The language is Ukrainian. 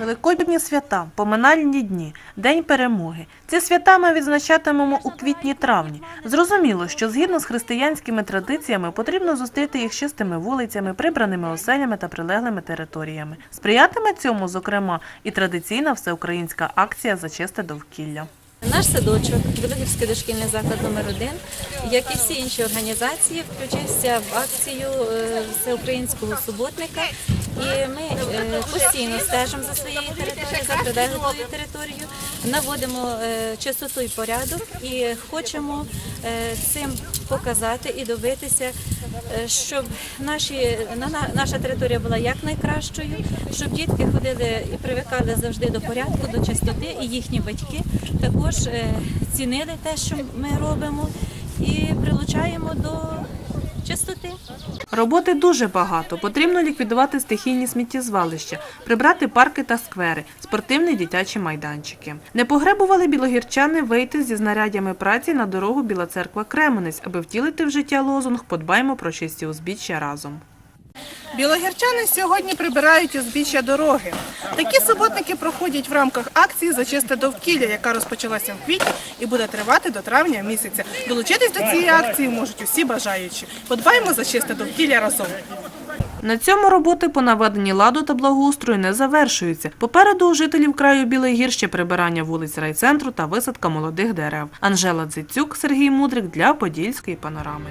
Великодні свята, поминальні дні, День перемоги. Ці свята ми відзначатимемо у квітні-травні. Зрозуміло, що згідно з християнськими традиціями потрібно зустріти їх чистими вулицями, прибраними оселями та прилеглими територіями. Сприятиме цьому, зокрема, і традиційна всеукраїнська акція за чисте довкілля. Наш садочок, Білогірський дошкільний заклад номер 1 як і всі інші організації, включився в акцію е, всеукраїнського суботника. І ми е, постійно стежимо за своєю територією, за прилеглою територією, наводимо е, чистоту і порядок і хочемо е, цим показати і добитися, щоб наші, на- на- наша територія була якнайкращою, щоб дітки ходили і привикали завжди до порядку, до чистоти, і їхні батьки також цінили те, що ми робимо, і прилучаємо до чистоти. Роботи дуже багато. Потрібно ліквідувати стихійні сміттєзвалища, прибрати парки та сквери, спортивні дитячі майданчики. Не погребували білогірчани вийти зі знарядями праці на дорогу Біла церква Кременець, аби втілити в життя лозунг Подбаймо про чисті узбіччя разом. Білогірчани сьогодні прибирають узбіччя дороги. Такі суботники проходять в рамках акції за чисте довкілля, яка розпочалася в квітні і буде тривати до травня місяця. Долучитись до цієї акції можуть усі бажаючі. Подбаємо за чисте довкілля разом. На цьому роботи по наведенні ладу та благоустрою не завершуються. Попереду у жителів краю Білий Гір ще прибирання вулиць райцентру та висадка молодих дерев. Анжела Дзицюк, Сергій Мудрик для Подільської панорами.